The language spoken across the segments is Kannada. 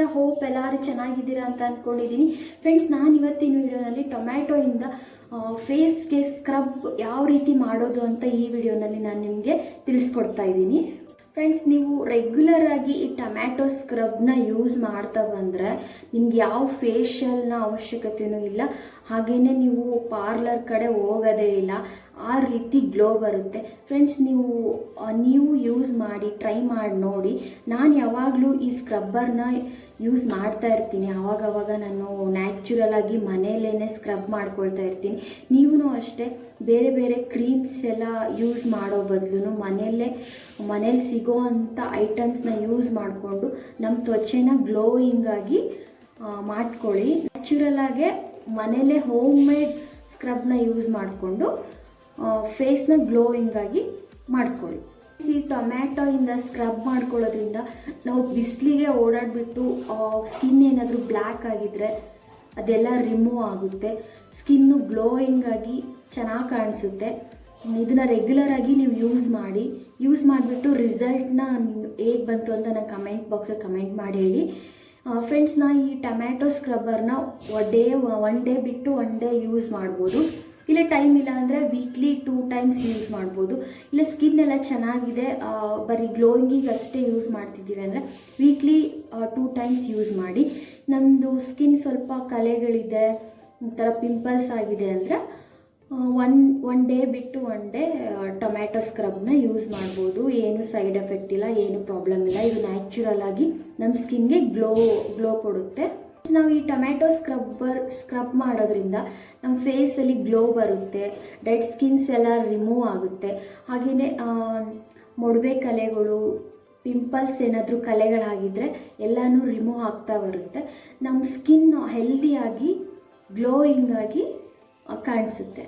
ಹೇಗಿದ್ದೀರಾ ಹೋಪ್ ಎಲ್ಲರೂ ಚೆನ್ನಾಗಿದ್ದೀರಾ ಅಂತ ಅಂದ್ಕೊಂಡಿದ್ದೀನಿ ಫ್ರೆಂಡ್ಸ್ ನಾನು ಇವತ್ತಿನ ವಿಡಿಯೋನಲ್ಲಿ ಟೊಮ್ಯಾಟೊಯಿಂದ ಫೇಸ್ಗೆ ಸ್ಕ್ರಬ್ ಯಾವ ರೀತಿ ಮಾಡೋದು ಅಂತ ಈ ವಿಡಿಯೋನಲ್ಲಿ ನಾನು ನಿಮಗೆ ತಿಳಿಸ್ಕೊಡ್ತಾ ಇದ್ದೀನಿ. ಫ್ರೆಂಡ್ಸ್ ನೀವು ರೆಗ್ಯುಲರ್ ಆಗಿ ಈ ಟೊಮ್ಯಾಟೊ ಸ್ಕ್ರಬ್ನ ಯೂಸ್ ಮಾಡ್ತಾ ಬಂದರೆ ನಿಮ್ಗೆ ಯಾವ ಫೇಶಿಯಲ್ನ ಅವಶ್ಯಕತೆಯೂ ಇಲ್ಲ. ಹಾಗೆಯೇ ನೀವು ಪಾರ್ಲರ್ ಕಡೆ ಹೋಗೋದೇ ಇಲ್ಲ. ಆ ರೀತಿ ಗ್ಲೋ ಬರುತ್ತೆ. ಫ್ರೆಂಡ್ಸ್ ನೀವು ನೀವು ಯೂಸ್ ಮಾಡಿ ಟ್ರೈ ಮಾಡಿ ನೋಡಿ. ನಾನು ಯಾವಾಗಲೂ ಈ ಸ್ಕ್ರಬ್ಬರ್ನ ಯೂಸ್ ಮಾಡ್ತಾ ಇರ್ತೀನಿ. ಆವಾಗವಾಗ ನಾನು ನ್ಯಾಚುರಲ್ ಆಗಿ ಮನೆಯಲ್ಲೇ ಸ್ಕ್ರಬ್ ಮಾಡ್ಕೊಳ್ತಾ ಇರ್ತೀನಿ. ನೀವೂ ಅಷ್ಟೇ ಬೇರೆ ಬೇರೆ ಕ್ರೀಮ್ಸ್ ಎಲ್ಲ ಯೂಸ್ ಮಾಡೋ ಬದಲು ಮನೆಯಲ್ಲೇ ಮನೇಲಿ ಸಿಗೋ ಅಂಥ ಐಟಮ್ಸ್ನ ಯೂಸ್ ಮಾಡಿಕೊಂಡು ನಮ್ಮ ತ್ವಚೆನ ಗ್ಲೋಯಿಂಗ್ ಆಗಿ ಆ, ಮಾಡ್ಕೊಳ್ಳಿ. ನ್ಯಾಚುರಲ್ ಆಗೇ ಮನೇಲೇ ಹೋಮ್ ಮೇಡ್ ಸ್ಕ್ರಬ್ನ ಯೂಸ್ ಮಾಡಿಕೊಂಡು ಫೇಸ್ನ ಗ್ಲೋಯಿಂಗ್ ಆಗಿ ಮಾಡ್ಕೊಳ್ಳಿ. ಈ ಟೊಮ್ಯಾಟೊ ಇಂದ ಸ್ಕ್ರಬ್ ಮಾಡ್ಕೊಳ್ಳೋದ್ರಿಂದ ನಾವು ಬಿಸಿಲಿಗೆ ಓಡಾಡಿಬಿಟ್ಟು ಸ್ಕಿನ್ ಏನಾದರೂ ಬ್ಲ್ಯಾಕ್ ಆಗಿದ್ರೆ ಅದೆಲ್ಲ ರಿಮೂವ್ ಆಗುತ್ತೆ. ಸ್ಕಿನ್ನು ಗ್ಲೋಯಿಂಗ್ ಆಗಿ ಚೆನ್ನಾಗಿ ಕಾಣಿಸುತ್ತೆ. ಇದನ್ನು ರೆಗ್ಯುಲರ್ ಆಗಿ ನೀವು ಯೂಸ್ ಮಾಡಿ. ಯೂಸ್ ಮಾಡಿಬಿಟ್ಟು ರಿಸಲ್ಟ್ನ ಹೇಗೆ ಬಂತು ಅಂತ ನಾನು ಕಮೆಂಟ್ ಬಾಕ್ಸಲ್ಲಿ ಕಮೆಂಟ್ ಮಾಡಿ ಹೇಳಿ. ಫ್ರೆಂಡ್ಸ್ ನಾ ಈ ಟೊಮ್ಯಾಟೊ ಸ್ಕ್ರಬ್ಬರ್ನ ಡೇ ಒನ್ ಡೇ ಬಿಟ್ಟು ಒನ್ ಡೇ ಯೂಸ್ ಮಾಡ್ಬೋದು. ಇಲ್ಲ ಟೈಮ್ ಇಲ್ಲ ಅಂದರೆ ವೀಕ್ಲಿ ಟೂ ಟೈಮ್ಸ್ ಯೂಸ್ ಮಾಡ್ಬೋದು. ಇಲ್ಲ ಸ್ಕಿನ್ ಎಲ್ಲ ಚೆನ್ನಾಗಿದೆ ಬರೀ ಗ್ಲೋಯಿಂಗಿಗೆ ಅಷ್ಟೇ ಯೂಸ್ ಮಾಡ್ತಿದ್ದೀವಿ ಅಂದರೆ ವೀಕ್ಲಿ ಟೂ ಟೈಮ್ಸ್ ಯೂಸ್ ಮಾಡಿ. ನಮ್ಮದು ಸ್ಕಿನ್ ಸ್ವಲ್ಪ ಕಲೆಗಳಿದೆ, ಒಂಥರ ಪಿಂಪಲ್ಸ್ ಆಗಿದೆ ಅಂದರೆ ಒನ್ ಒನ್ ಡೇ ಬಿಟ್ಟು ಒನ್ ಡೇ ಟೊಮ್ಯಾಟೊ ಸ್ಕ್ರಬ್ನ ಯೂಸ್ ಮಾಡ್ಬೋದು. ಏನು ಸೈಡ್ ಎಫೆಕ್ಟ್ ಇಲ್ಲ, ಏನು ಪ್ರಾಬ್ಲಮ್ ಇಲ್ಲ. ಇದು ನ್ಯಾಚುರಲ್ ಆಗಿ ನಮ್ಮ ಸ್ಕಿನ್ಗೆ ಗ್ಲೋ ಗ್ಲೋ ಕೊಡುತ್ತೆ. ನಾವು ಈ ಟೊಮ್ಯಾಟೊ ಸ್ಕ್ರಬ್ಬರ್ ಸ್ಕ್ರಬ್ ಮಾಡೋದ್ರಿಂದ ನಮ್ಮ ಫೇಸಲ್ಲಿ ಗ್ಲೋ ಬರುತ್ತೆ ಡೆಡ್ ಸ್ಕಿನ್ಸ್ ಎಲ್ಲ ರಿಮೂವ್ ಆಗುತ್ತೆ. ಹಾಗೆಯೇ ಮೊಡವೆ ಕಲೆಗಳು ಪಿಂಪಲ್ಸ್ ಏನಾದರೂ ಕಲೆಗಳಾಗಿದ್ದರೆ ಎಲ್ಲನೂ ರಿಮೂವ್ ಆಗ್ತಾ ಬರುತ್ತೆ. ನಮ್ಮ ಸ್ಕಿನ್ ಹೆಲ್ದಿಯಾಗಿ ಗ್ಲೋಯಿಂಗ್ ಆಗಿ ಆ, ಕಾಣಿಸುತ್ತೆ.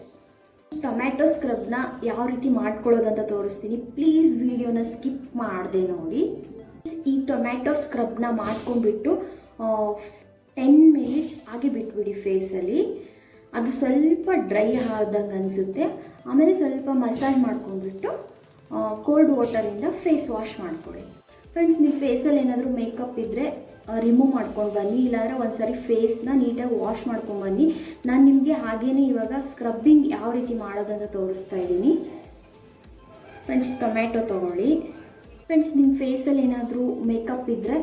ಟೊಮ್ಯಾಟೊ ಸ್ಕ್ರಬ್ನ ಯಾವ ರೀತಿ ಮಾಡ್ಕೊಳ್ಳೋದಂತ ತೋರಿಸ್ತೀನಿ. ಪ್ಲೀಸ್ ವಿಡಿಯೋನ ಸ್ಕಿಪ್ ಮಾಡದೆ ನೋಡಿ. ಈ ಟೊಮ್ಯಾಟೊ ಸ್ಕ್ರಬ್ನ ಮಾಡ್ಕೊಂಡ್ಬಿಟ್ಟು ಟೆನ್ ಮಿನಿಟ್ಸ್ ಹಾಗೆ ಬಿಟ್ಬಿಡಿ ಫೇಸಲ್ಲಿ ಅದು ಸ್ವಲ್ಪ ಡ್ರೈ ಆದಂಗೆ ಅನಿಸುತ್ತೆ. ಆಮೇಲೆ ಸ್ವಲ್ಪ ಮಸಾಜ್ ಮಾಡ್ಕೊಂಡ್ಬಿಟ್ಟು ಕೋಲ್ಡ್ ವಾಟರಿಂದ ಫೇಸ್ ವಾಶ್ ಮಾಡ್ಕೊಳ್ಳಿ ಫ್ರೆಂಡ್ಸ್ ನೀವು ಫೇಸಲ್ಲಿ ಏನಾದರೂ ಮೇಕಪ್ ಇದ್ದರೆ ರಿಮೂವ್ ಮಾಡ್ಕೊಂಡು ಬನ್ನಿ. ಇಲ್ಲಾಂದರೆ ಒಂದ್ಸರಿ ಫೇಸ್ನ ನೀಟಾಗಿ ವಾಶ್ ಮಾಡ್ಕೊಂಡು ಬನ್ನಿ. ನಾನು ನಿಮಗೆ ಹಾಗೇ ಇವಾಗ ಸ್ಕ್ರಬ್ಬಿಂಗ್ ಯಾವ ರೀತಿ ಮಾಡೋದಂತ ತೋರಿಸ್ತಾ ಇದ್ದೀನಿ. ಫ್ರೆಂಡ್ಸ್ ಟೊಮ್ಯಾಟೊ ತೊಗೊಳ್ಳಿ. ಫ್ರೆಂಡ್ಸ್ ನಿಮ್ಮ ಫೇಸಲ್ಲಿ ಏನಾದರೂ ಮೇಕಪ್ ಇದ್ದರೆ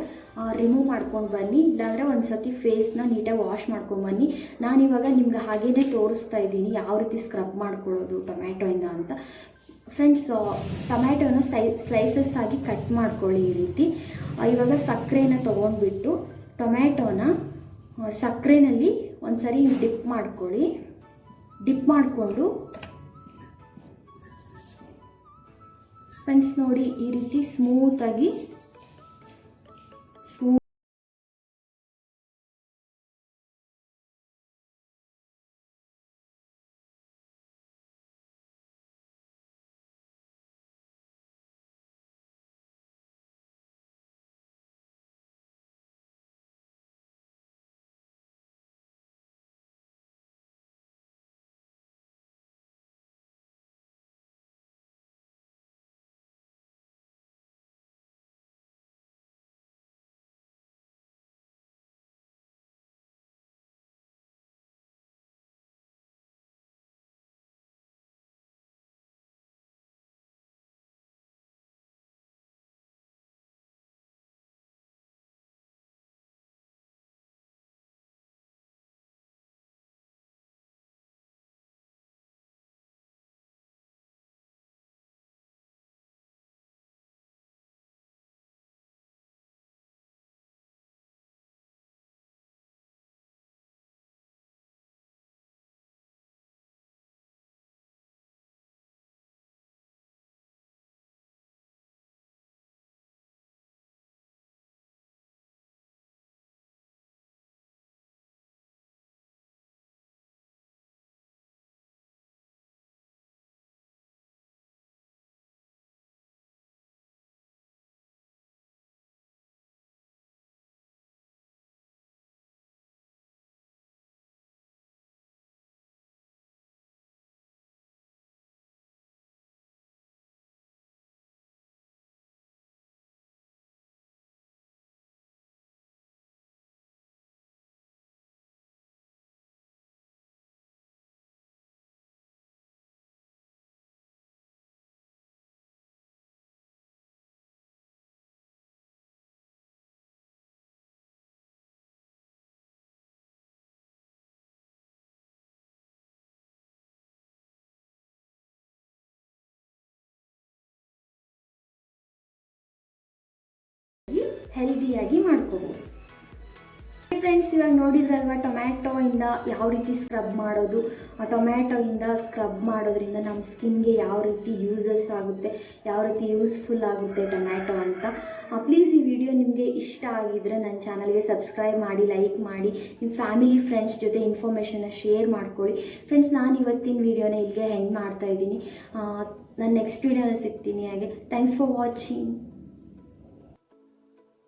ರಿಮೂವ್ ಮಾಡ್ಕೊಂಡು ಬನ್ನಿ. ಇಲ್ಲಾಂದರೆ ಒಂದು ಸತಿ ಫೇಸ್ನ ನೀಟಾಗಿ ವಾಶ್ ಮಾಡ್ಕೊಂಡು ಬನ್ನಿ. ನಾನಿವಾಗ ನಿಮ್ಗೆ ಹಾಗೇ ತೋರಿಸ್ತಾ ಇದ್ದೀನಿ. ಯಾವ ರೀತಿ ಸ್ಕ್ರಬ್ ಮಾಡ್ಕೊಳ್ಳೋದು ಟೊಮ್ಯಾಟೊಯಿಂದ ಅಂತ. ಫ್ರೆಂಡ್ಸ್ ಟೊಮ್ಯಾಟೊನ ಸ್ಲೈ ಸ್ಲೈಸಸ್ ಆಗಿ ಕಟ್ ಮಾಡ್ಕೊಳ್ಳಿ ಈ ರೀತಿ. ಇವಾಗ ಸಕ್ಕರೆನ ತೊಗೊಂಡ್ಬಿಟ್ಟು ಟೊಮ್ಯಾಟೊನ ಸಕ್ಕರೆನಲ್ಲಿ ಒಂದು ಸರಿ ಡಿಪ್ ಮಾಡ್ಕೊಳ್ಳಿ. ಡಿಪ್ ಮಾಡಿಕೊಂಡು ಫ್ರೆಂಡ್ಸ್ ನೋಡಿ ಈ ರೀತಿ ಸ್ಮೂತಾಗಿ ಹೆಲ್ದಿಯಾಗಿ ಮಾಡ್ಕೋಬೋದು. ಫ್ರೆಂಡ್ಸ್ ಇವಾಗ ನೋಡಿದ್ರಲ್ವ ಟೊಮ್ಯಾಟೊಯಿಂದ ಯಾವ ರೀತಿ ಸ್ಕ್ರಬ್ ಮಾಡೋದು? ಆ ಟೊಮ್ಯಾಟೊಯಿಂದ ಸ್ಕ್ರಬ್ ಮಾಡೋದ್ರಿಂದ ನಮ್ಮ ಸ್ಕಿನ್ಗೆ ಯಾವ ರೀತಿ ಯೂಸಸ್ ಆಗುತ್ತೆ, ಯಾವ ರೀತಿ ಯೂಸ್ಫುಲ್ ಆಗುತ್ತೆ ಟೊಮ್ಯಾಟೊ ಅಂತ. ಪ್ಲೀಸ್ ಈ ವಿಡಿಯೋ ನಿಮಗೆ ಇಷ್ಟ ಆಗಿದ್ದರೆ ನನ್ನ ಚಾನಲ್ಗೆ ಸಬ್ಸ್ಕ್ರೈಬ್ ಮಾಡಿ ಲೈಕ್ ಮಾಡಿ ನಿಮ್ಮ ಫ್ಯಾಮಿಲಿ ಫ್ರೆಂಡ್ಸ್ ಜೊತೆ ಇನ್ಫಾರ್ಮೇಷನ್ನ ಶೇರ್ ಮಾಡ್ಕೊಳ್ಳಿ ಫ್ರೆಂಡ್ಸ್ ನಾನು ಇವತ್ತಿನ ವಿಡಿಯೋನ ಇಲ್ಲಿಗೆ ಹೆಂಡ್ ಮಾಡ್ತಾ ಇದ್ದೀನಿ. ನಾನು ನೆಕ್ಸ್ಟ್ ವಿಡಿಯೋನ ಸಿಗ್ತೀನಿ ಹಾಗೆ. Thanks for watching